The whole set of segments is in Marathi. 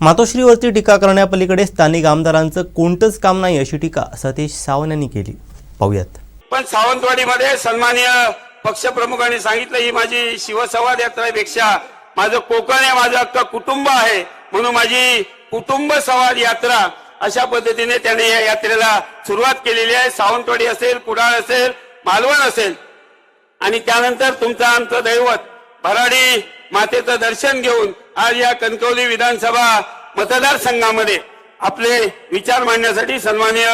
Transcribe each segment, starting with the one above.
मातोश्रीवरती टीका करण्यापलीकडे स्थानिक आमदारांचं कोणतंच काम नाही अशी टीका सतीश सावंत यांनी केली. पाहूयात. पण सावंतवाडीमध्ये सन्माननीय पक्षप्रमुखांनी सांगितलं ही माझी शिवसंवाद यात्रेपेक्षा माझं कोकण हे माझं अख्खं कुटुंब आहे म्हणून माझी कुटुंब संवाद यात्रा अशा पद्धतीने त्याने या यात्रेला सुरुवात केलेली आहे. सावंतवाडी असेल कुडाळ असेल मालवण असेल. आणि त्यानंतर तुमचं आमचं दैवत भराडी मातेचं दर्शन घेऊन आज या कणकवली विधानसभा मतदारसंघामध्ये आपले विचार मांडण्यासाठी सन्माननीय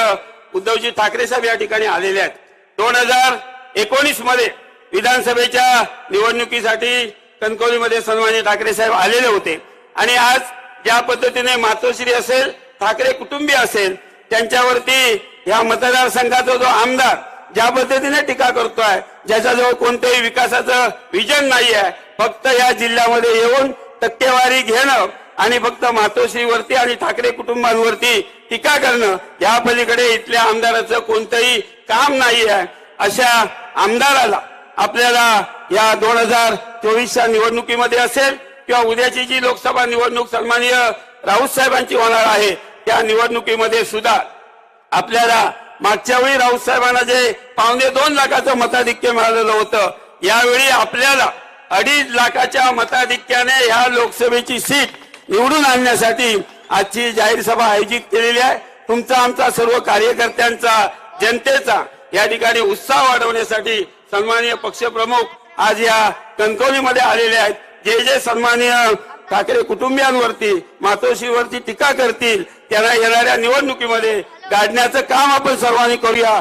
उद्धवजी ठाकरे साहेब या ठिकाणी आलेले आहेत. दोन हजार एकोणीसमध्ये विधानसभेच्या निवडणुकीसाठी कणकवलीमध्ये सन्माननीय ठाकरे साहेब आलेले होते. आणि आज ज्या पद्धतीने मातोश्री असेल ठाकरे कुटुंबीय असेल त्यांच्यावरती या मतदारसंघाचा जो आमदार ज्या पद्धतीने टीका करतोय ज्याच्याजवळ कोणत्याही विकासाचं विजन नाही आहे फक्त या जिल्ह्यामध्ये येऊन टक्केवारी घेणं आणि फक्त मातोश्रीवरती आणि ठाकरे कुटुंबांवरती टीका करणं या पलीकडे इथल्या आमदाराचं कोणतंही काम नाही आहे अशा आमदाराला आपल्याला या दोन हजार चोवीसच्या निवडणुकीमध्ये असेल किंवा उद्याची जी लोकसभा निवडणूक सन्माननीय राऊत साहेबांची होणार आहे त्या निवडणुकीमध्ये सुद्धा आपल्याला मागच्या वेळी राऊत साहेबांना जे पावणे दोन लाखाचं मताधिक्य मिळालेलं होतं यावेळी आपल्याला अडीच लाखाच्या मताधिक्याने ह्या लोकसभेची सीट निवडून आणण्यासाठी आजची जाहीर सभा आयोजित केलेली आहे. तुमचा आमचा सर्व कार्यकर्त्यांचा जनतेचा या ठिकाणी उत्साह वाढवण्यासाठी सन्माननीय पक्षप्रमुख आज या कणकवलीमध्ये आलेले आहेत. जे जे सन्माननीय ठाकरे कुटुंबियांवरती मातोश्रीवरती टीका करतील त्यांना येणाऱ्या निवडणुकीमध्ये गाडण्याचं काम आपण सर्वांनी करूया.